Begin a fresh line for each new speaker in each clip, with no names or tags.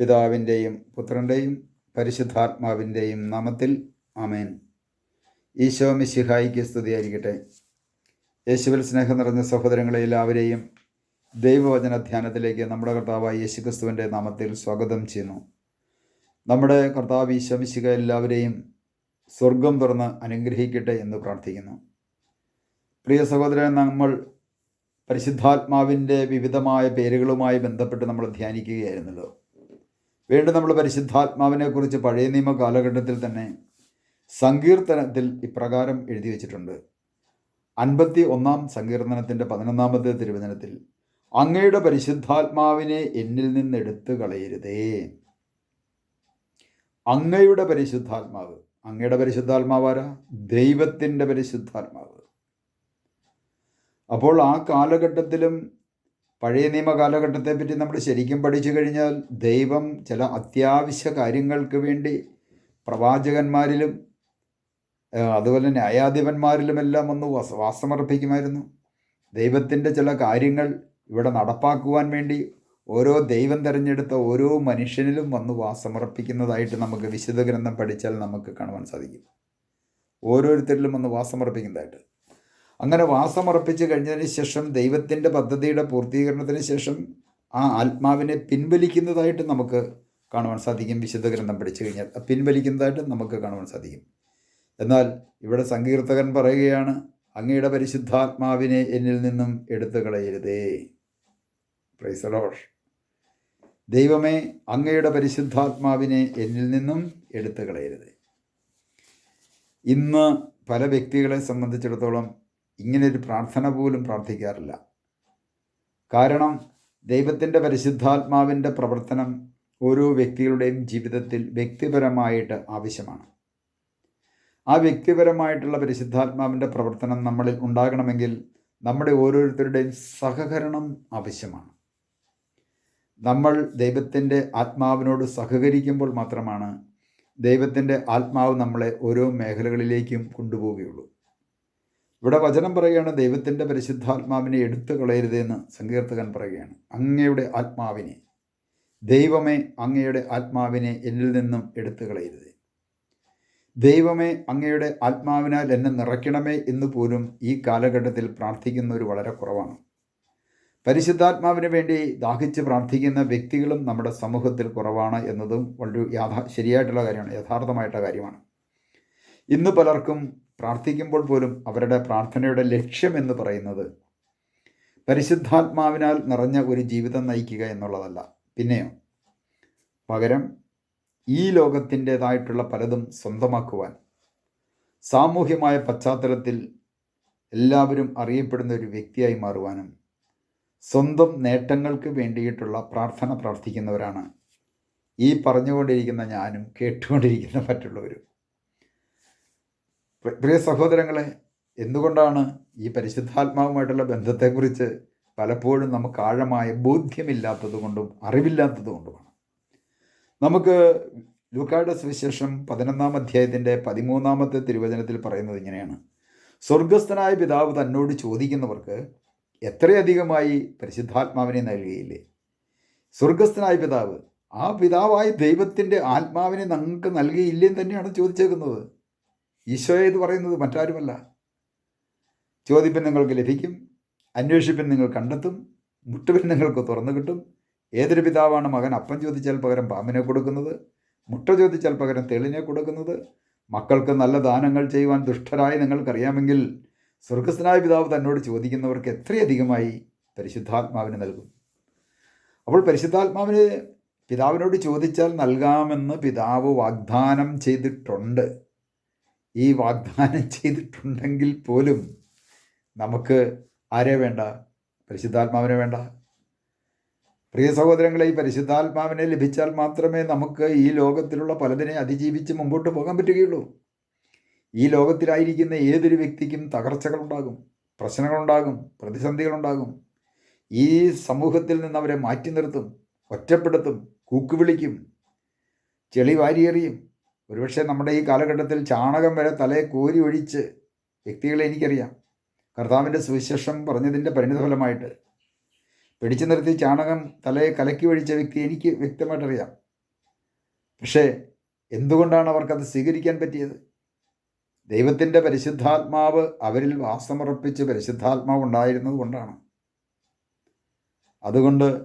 പിതാവിന്റെയും പുത്രന്റെയും പരിശുദ്ധാത്മാവിന്റെയും നാമത്തിൽ ആമേൻ. ഈശോ മിശിഹായിക്ക് സ്തുതിയായിരിക്കട്ടെ. യേശുവിൽ സ്നേഹം നിറഞ്ഞ സഹോദരങ്ങളെ എല്ലാവരെയും ദൈവവചന ധ്യാനത്തിലേക്ക് നമ്മുടെ കർത്താവായ യേശുക്രിസ്തുവിന്റെ നാമത്തിൽ സ്വാഗതം ചെയ്യുന്നു. നമ്മുടെ കർത്താവ് ഈശോ മിശിഹ എല്ലാവരെയും സ്വർഗം തുറന്ന് അനുഗ്രഹിക്കട്ടെ എന്ന് പ്രാർത്ഥിക്കുന്നു. പ്രിയ സഹോദരൻ നമ്മൾ പരിശുദ്ധാത്മാവിന്റെ വിവിധമായ പേരുകളുമായി ബന്ധപ്പെട്ട് നമ്മൾ ധ്യാനിക്കുകയായിരുന്നല്ലോ. വീണ്ടും നമ്മൾ പരിശുദ്ധാത്മാവിനെ കുറിച്ച് പഴയ നിയമ കാലഘട്ടത്തിൽ തന്നെ സങ്കീർത്തനത്തിൽ ഇപ്രകാരം എഴുതി വച്ചിട്ടുണ്ട്. അൻപത്തി ഒന്നാം സങ്കീർത്തനത്തിന്റെ പതിനൊന്നാമത്തെ തിരുവചനത്തിൽ അങ്ങയുടെ പരിശുദ്ധാത്മാവിനെ എന്നിൽ നിന്ന് എടുത്തു കളയരുതേ. അങ്ങയുടെ പരിശുദ്ധാത്മാവ്. അങ്ങയുടെ പരിശുദ്ധാത്മാവാരാ ദൈവത്തിന്റെ പരിശുദ്ധാത്മാവ്. അപ്പോൾ ആ കാലഘട്ടത്തിലും പഴയ നിയമ കാലഘട്ടത്തെപ്പറ്റി നമ്മൾ ശരിക്കും പഠിച്ചു കഴിഞ്ഞാൽ ദൈവം ചില അത്യാവശ്യ കാര്യങ്ങൾക്ക് വേണ്ടി പ്രവാചകന്മാരിലും അതുപോലെ ന്യായാധിപന്മാരിലുമെല്ലാം ഒന്ന് വാസമർപ്പിക്കുമായിരുന്നു. ദൈവത്തിന്റെ ചില കാര്യങ്ങൾ ഇവിടെ നടപ്പാക്കുവാൻ വേണ്ടി ഓരോ ദൈവം തിരഞ്ഞെടുത്ത ഓരോ മനുഷ്യനിലും വന്ന് വാസമർപ്പിക്കുന്നതായിട്ട് നമുക്ക് വിശുദ്ധ ഗ്രന്ഥം പഠിച്ചാൽ നമുക്ക് കാണുവാൻ സാധിക്കും. ഓരോരുത്തരിലും വന്ന് വാസമർപ്പിക്കുന്നതായിട്ട്. അങ്ങനെ വാസമർപ്പിച്ച് കഴിഞ്ഞതിന് ശേഷം ദൈവത്തിന്റെ പദ്ധതിയുടെ പൂർത്തീകരണത്തിന് ശേഷം ആ ആത്മാവിനെ പിൻവലിക്കുന്നതായിട്ട് നമുക്ക് കാണുവാൻ സാധിക്കും. വിശുദ്ധ ഗ്രന്ഥം പഠിച്ചു കഴിഞ്ഞാൽ പിൻവലിക്കുന്നതായിട്ട് നമുക്ക് കാണുവാൻ സാധിക്കും. എന്നാൽ ഇവിടെ സങ്കീർത്തകൻ പറയുകയാണ് അങ്ങയുടെ പരിശുദ്ധാത്മാവിനെ എന്നിൽ നിന്നും എടുത്തു കളയരുതേ. പ്രൈസലോഷ് ദൈവമേ അങ്ങയുടെ പരിശുദ്ധാത്മാവിനെ എന്നിൽ നിന്നും എടുത്തു കളയരുത്. ഇന്ന് പല വ്യക്തികളെ സംബന്ധിച്ചിടത്തോളം ഇങ്ങനൊരു പ്രാർത്ഥന പോലും പ്രാർത്ഥിക്കാറില്ല. കാരണം ദൈവത്തിന്റെ പരിശുദ്ധാത്മാവിന്റെ പ്രവർത്തനം ഓരോ വ്യക്തികളുടെയും ജീവിതത്തിൽ വ്യക്തിപരമായിട്ട് ആവശ്യമാണ്. ആ വ്യക്തിപരമായിട്ടുള്ള പരിശുദ്ധാത്മാവിന്റെ പ്രവർത്തനം നമ്മളിൽ ഉണ്ടാകണമെങ്കിൽ നമ്മുടെ ഓരോരുത്തരുടെയും സഹകരണം ആവശ്യമാണ്. നമ്മൾ ദൈവത്തിന്റെ ആത്മാവിനോട് സഹകരിക്കുമ്പോൾ മാത്രമാണ് ദൈവത്തിന്റെ ആത്മാവ് നമ്മളെ ഓരോ മേഖലകളിലേക്കും കൊണ്ടുപോവുകയുള്ളൂ. ഇവിടെ വചനം പറയുകയാണ് ദൈവത്തിന്റെ പരിശുദ്ധാത്മാവിനെ എടുത്തു കളയരുതെന്ന് സങ്കീർത്തകൻ പറയുകയാണ്. അങ്ങയുടെ ആത്മാവിനെ ദൈവമേ അങ്ങയുടെ ആത്മാവിനെ എന്നിൽ നിന്നും എടുത്തു കളയരുത്. ദൈവമേ അങ്ങയുടെ ആത്മാവിനാൽ എന്നെ നിറയ്ക്കണമേ എന്ന് പോലും ഈ കാലഘട്ടത്തിൽ പ്രാർത്ഥിക്കുന്നവർ വളരെ കുറവാണ്. പരിശുദ്ധാത്മാവിന് വേണ്ടി ദാഹിച്ച് പ്രാർത്ഥിക്കുന്ന വ്യക്തികളും നമ്മുടെ സമൂഹത്തിൽ കുറവാണ് എന്നതും വളരെ യാഥാ ശരിയായിട്ടുള്ള കാര്യമാണ് യഥാർത്ഥമായിട്ടുള്ള കാര്യമാണ്. ഇന്ന് പലർക്കും പ്രാർത്ഥിക്കുമ്പോൾ പോലും അവരുടെ പ്രാർത്ഥനയുടെ ലക്ഷ്യം എന്ന് പറയുന്നത് പരിശുദ്ധാത്മാവിനാൽ നിറഞ്ഞ ഒരു ജീവിതം നയിക്കുക എന്നുള്ളതല്ല. പിന്നെയോ പകരം ഈ ലോകത്തിന്റെതായിട്ടുള്ള പലതും സ്വന്തമാക്കുവാൻ സാമൂഹ്യമായ പശ്ചാത്തലത്തിൽ എല്ലാവരും അറിയപ്പെടുന്ന ഒരു വ്യക്തിയായി മാറുവാനും സ്വന്തം നേട്ടങ്ങൾക്ക് വേണ്ടിയിട്ടുള്ള പ്രാർത്ഥന പ്രാർത്ഥിക്കുന്നവരാണ് ഈ പറഞ്ഞുകൊണ്ടിരിക്കുന്ന ഞാനും കേട്ടുകൊണ്ടിരിക്കുന്ന മറ്റുള്ളവരും. പ്രിയ സഹോദരങ്ങളെ എന്തുകൊണ്ടാണ് ഈ പരിശുദ്ധാത്മാവുമായിട്ടുള്ള ബന്ധത്തെക്കുറിച്ച് പലപ്പോഴും നമുക്ക് ആഴമായ ബോധ്യമില്ലാത്തത് കൊണ്ടും അറിവില്ലാത്തത് കൊണ്ടുമാണ്? നമുക്ക് ലൂക്കായുടെ സുവിശേഷം പതിനൊന്നാം അധ്യായത്തിന്റെ പതിമൂന്നാമത്തെ തിരുവചനത്തിൽ പറയുന്നത് ഇങ്ങനെയാണ്. സ്വർഗസ്ഥനായ പിതാവ് തന്നോട് ചോദിക്കുന്നവർക്ക് എത്രയധികമായി പരിശുദ്ധാത്മാവിനെ നൽകുകയില്ലേ സ്വർഗസ്ഥനായ പിതാവ് ആ പിതാവായ ദൈവത്തിന്റെ ആത്മാവിനെ നമുക്ക് നൽകിയില്ലേ തന്നെയാണ് ചോദിച്ചേക്കുന്നത്. ഈശോയെ ഇത് പറയുന്നത് മറ്റാരുമല്ല. ചോദിപ്പിൻ നിങ്ങൾക്ക് ലഭിക്കും അന്വേഷിപ്പിൻ നിങ്ങൾ കണ്ടെത്തും മുട്ടുപിൻ നിങ്ങൾക്ക് തുറന്നു കിട്ടും. ഏതൊരു പിതാവാണ് മകൻ അപ്പം ചോദിച്ചാൽ പകരം പാമ്പിനെ കൊടുക്കുന്നത് മുട്ട ചോദിച്ചാൽ പകരം തെളിനെ കൊടുക്കുന്നത്. മക്കൾക്ക് നല്ല ദാനങ്ങൾ ചെയ്യുവാൻ ദുഷ്ടരായി നിങ്ങൾക്കറിയാമെങ്കിൽ സ്വർഗസ്ഥനായ പിതാവ് തന്നോട് ചോദിക്കുന്നവർക്ക് എത്രയധികമായി പരിശുദ്ധാത്മാവിന് നൽകും. അപ്പോൾ പരിശുദ്ധാത്മാവിന് പിതാവിനോട് ചോദിച്ചാൽ നൽകാമെന്ന് പിതാവ് വാഗ്ദാനം ചെയ്തിട്ടുണ്ട്. ഈ വാഗ്ദാനം ചെയ്തിട്ടുണ്ടെങ്കിൽ പോലും നമുക്ക് ആരെ വേണ്ട? പരിശുദ്ധാത്മാവിനെ വേണ്ട? പ്രിയ സഹോദരങ്ങളെ ഈ പരിശുദ്ധാത്മാവിനെ ലഭിച്ചാൽ മാത്രമേ നമുക്ക് ഈ ലോകത്തിലുള്ള പലതിനെ അതിജീവിച്ച് മുമ്പോട്ട് പോകാൻ പറ്റുകയുള്ളൂ. ഈ ലോകത്തിലായിരിക്കുന്ന ഏതൊരു വ്യക്തിക്കും തകർച്ചകളുണ്ടാകും പ്രശ്നങ്ങളുണ്ടാകും പ്രതിസന്ധികളുണ്ടാകും. ഈ സമൂഹത്തിൽ നിന്ന് അവരെ മാറ്റി നിർത്തും ഒറ്റപ്പെടുത്തും കൂക്കുവിളിക്കും ചെളി വാരിയെറിയും. ഒരുപക്ഷെ നമ്മുടെ ഈ കാലഘട്ടത്തിൽ ചാണകം വരെ തലയെ കോരി ഒഴിച്ച് വ്യക്തികളെ എനിക്കറിയാം. കർത്താവിന്റെ സുവിശേഷം പറഞ്ഞതിന്റെ പരിണിതഫലമായിട്ട്. പിടിച്ചു നിർത്തി ചാണകം തലയെ കലക്കി ഒഴിച്ച വ്യക്തി എനിക്ക് വ്യക്തമായിട്ടറിയാം. പക്ഷേ എന്തുകൊണ്ടാണ് അവർക്കത് സ്വീകരിക്കാൻ പറ്റിയത്? ദൈവത്തിന്റെ പരിശുദ്ധാത്മാവ് അവരിൽ വാസമുറപ്പിച്ച് പരിശുദ്ധാത്മാവ് ഉണ്ടായിരുന്നത് കൊണ്ടാണ്. അതുകൊണ്ട്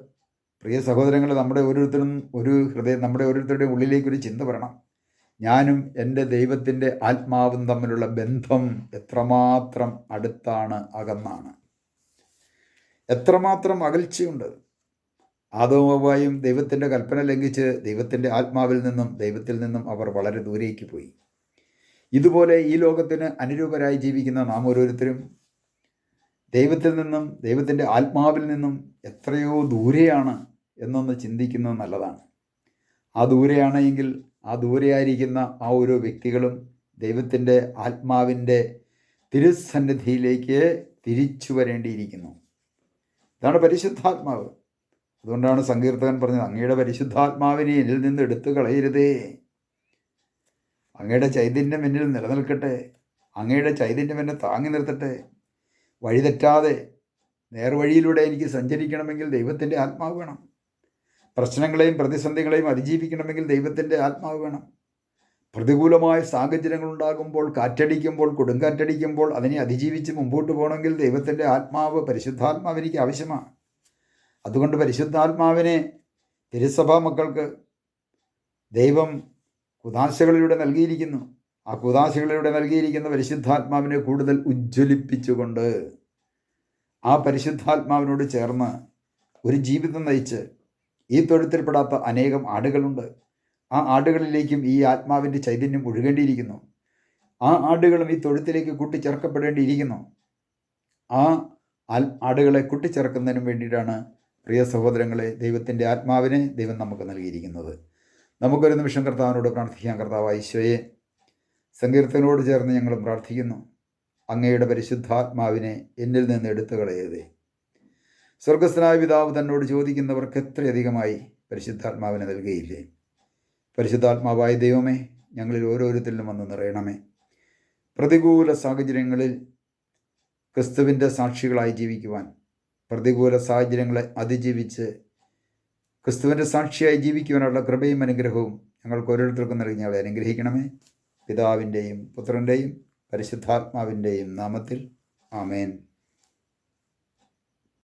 പ്രിയ സഹോദരങ്ങൾ നമ്മുടെ ഓരോരുത്തരും ഒരു ഹൃദയം നമ്മുടെ ഓരോരുത്തരുടെയും ഉള്ളിലേക്കൊരു ചിന്ത വരണം. ഞാനും എന്റെ ദൈവത്തിന്റെ ആത്മാവും തമ്മിലുള്ള ബന്ധം എത്രമാത്രം അടുത്താണ് അകന്നാണ്. എത്രമാത്രം അകൽച്ചയുണ്ട്. ആദവുമായും ദൈവത്തിന്റെ കൽപ്പന ലംഘിച്ച് ദൈവത്തിന്റെ ആത്മാവിൽ നിന്നും ദൈവത്തിൽ നിന്നും അവർ വളരെ ദൂരേക്ക് പോയി. ഇതുപോലെ ഈ ലോകത്തിന് അനുരൂപരായി ജീവിക്കുന്ന നാം ഓരോരുത്തരും ദൈവത്തിൽ നിന്നും ദൈവത്തിന്റെ ആത്മാവിൽ നിന്നും എത്രയോ ദൂരെയാണ് എന്നൊന്ന് ചിന്തിക്കുന്നത് നല്ലതാണ്. ആ ദൂരെയാണ് എങ്കിൽ ആ ദൂരെയായിരിക്കുന്ന ആ ഓരോ വ്യക്തികളും ദൈവത്തിന്റെ ആത്മാവിന്റെ തിരുസന്നിധിയിലേക്ക് തിരിച്ചു വരേണ്ടിയിരിക്കുന്നു. ഇതാണ് പരിശുദ്ധാത്മാവ്. അതുകൊണ്ടാണ് സങ്കീർത്തകൻ പറഞ്ഞത് അങ്ങയുടെ പരിശുദ്ധാത്മാവിനെ എന്നിൽ നിന്ന് എടുത്തു കളയരുതേ. അങ്ങയുടെ ചൈതന്യം എന്നിൽ നിലനിൽക്കട്ടെ. അങ്ങയുടെ ചൈതന്യം എന്നെ താങ്ങി നിർത്തട്ടെ. വഴിതെറ്റാതെ നേർവഴിയിലൂടെ എനിക്ക് സഞ്ചരിക്കണമെങ്കിൽ ദൈവത്തിന്റെ ആത്മാവ് വേണം. പ്രശ്നങ്ങളെയും പ്രതിസന്ധികളെയും അതിജീവിക്കണമെങ്കിൽ ദൈവത്തിന്റെ ആത്മാവ് വേണം. പ്രതികൂലമായ സാഹചര്യങ്ങൾ ഉണ്ടാകുമ്പോൾ കാറ്റടിക്കുമ്പോൾ കൊടുങ്കാറ്റടിക്കുമ്പോൾ അതിനെ അതിജീവിച്ച് മുമ്പോട്ട് പോകണമെങ്കിൽ ദൈവത്തിന്റെ ആത്മാവ് പരിശുദ്ധാത്മാവ് എനിക്ക് ആവശ്യമാണ്. അതുകൊണ്ട് പരിശുദ്ധാത്മാവിനെ തിരുസഭാ മക്കൾക്ക് ദൈവം കുതാശകളിലൂടെ നൽകിയിരിക്കുന്നു. ആ കുതാശകളിലൂടെ നൽകിയിരിക്കുന്ന പരിശുദ്ധാത്മാവിനെ കൂടുതൽ ഉജ്ജ്വലിപ്പിച്ചുകൊണ്ട് ആ പരിശുദ്ധാത്മാവിനോട് ചേർന്ന് ഒരു ജീവിതം നയിച്ച് ഈ തൊഴുത്തിൽപ്പെടാത്ത അനേകം ആടുകളുണ്ട്. ആ ആടുകളിലേക്കും ഈ ആത്മാവിന്റെ ചൈതന്യം ഒഴുകേണ്ടിയിരിക്കുന്നു. ആ ആടുകളും ഈ തൊഴുത്തിലേക്ക് കൂട്ടിച്ചേർക്കപ്പെടേണ്ടിയിരിക്കുന്നു. ആ ആടുകളെ കൂട്ടിച്ചേർക്കുന്നതിനും വേണ്ടിയിട്ടാണ് പ്രിയ സഹോദരങ്ങളെ ദൈവത്തിന്റെ ആത്മാവിനെ ദൈവം നമുക്ക് നൽകിയിരിക്കുന്നത്. നമുക്കൊരു നിമിഷം കർത്താവിനോട് പ്രാർത്ഥിക്കാം. കർത്താവ് ഈശോയെ സങ്കീർത്തനോട് ചേർന്ന് ഞങ്ങൾ പ്രാർത്ഥിക്കുന്നു. അങ്ങയുടെ പരിശുദ്ധാത്മാവിനെ എന്നിൽ നിന്ന് എടുത്തു കളയരുതേ സ്വർഗസ്ഥനായ പിതാവ് തന്നോട് ചോദിക്കുന്നവർക്ക് എത്രയധികമായി പരിശുദ്ധാത്മാവിനെ നൽകുകയില്ലേ പരിശുദ്ധാത്മാവായ ദൈവമേ ഞങ്ങളിൽ ഓരോരുത്തരിലും വന്ന് നിറയണമേ. പ്രതികൂല സാഹചര്യങ്ങളിൽ ക്രിസ്തുവിന്റെ സാക്ഷികളായി ജീവിക്കുവാൻ പ്രതികൂല സാഹചര്യങ്ങളെ അതിജീവിച്ച് ക്രിസ്തുവിന്റെ സാക്ഷിയായി ജീവിക്കുവാനുള്ള കൃപയും അനുഗ്രഹവും ഞങ്ങൾക്ക് ഓരോരുത്തർക്കും നൽകി ഞങ്ങളെ അനുഗ്രഹിക്കണമേ. പിതാവിന്റെയും പുത്രന്റെയും പരിശുദ്ധാത്മാവിന്റെയും നാമത്തിൽ. ആമേൻ.